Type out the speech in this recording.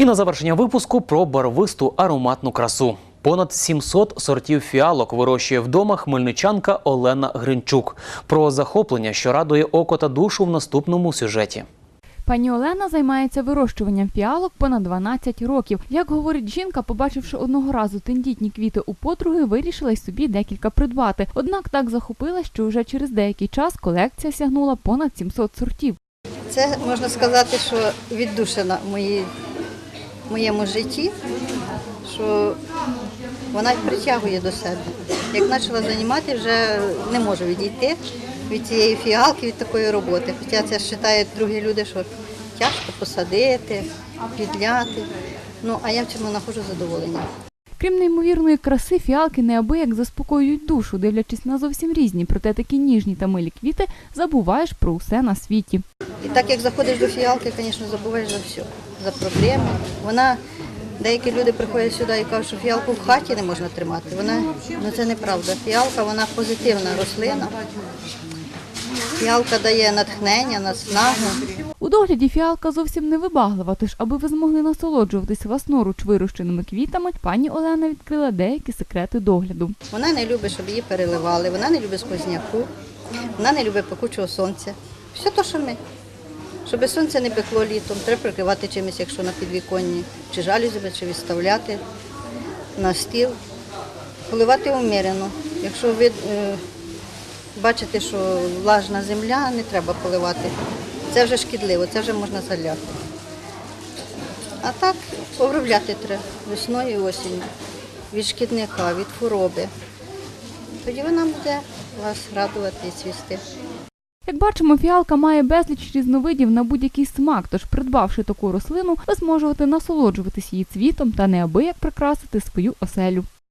І на завершення випуску про барвисту ароматну красу. Понад 700 сортів фіалок вирощує вдома хмельничанка Олена Гринчук. Про захоплення, що радує око та душу в наступному сюжеті. Пані Олена займається вирощуванням фіалок понад 12 років. Як говорить жінка, побачивши одного разу тендітні квіти у подруги, вирішила й собі декілька придбати. Однак так захопила, що вже через деякий час колекція сягнула понад 700 сортів. Це можна сказати, що віддушина в моїй- моєму житті, що вона притягує до себе. Як почала займати, вже не можу відійти від цієї фіалки, від такої роботи. Хоча це вважають другі люди, що тяжко посадити, підляти. Ну, а я в цьому знаходжу задоволення. Крім неймовірної краси, фіалки неабияк заспокоюють душу, дивлячись на зовсім різні, проте такі ніжні та милі квіти, забуваєш про усе на світі. І так як заходиш до фіалки, звісно, забуваєш за все, за проблеми. Вона, деякі люди приходять сюди і кажуть, що фіалку в хаті не можна тримати. Вона, ну це неправда. Фіалка, вона позитивна рослина. Фіалка дає натхнення, наснагу. Догляді фіалка зовсім не вибаглива, тож аби ви змогли насолоджуватись власноруч вирощеними квітами, пані Олена відкрила деякі секрети догляду. Вона не любить, щоб її переливали, вона не любить сквозняку, вона не любить пекучого сонця. Все те, що ми. Щоб сонце не пекло літом, треба прикривати чимось, якщо на підвіконні, чи жалюзями, чи відставляти на стіл. Поливати умірено. Якщо ви е, бачите, що влажна земля, не треба поливати. Це вже шкідливо, це вже можна заляти. А так обробляти треба весною і осінню від шкідника, від хвороби. Тоді вона буде вас радувати і цвісти. Як бачимо, фіалка має безліч різновидів на будь-який смак, тож придбавши таку рослину, ви зможете насолоджуватись її цвітом та неабияк прикрасити свою оселю.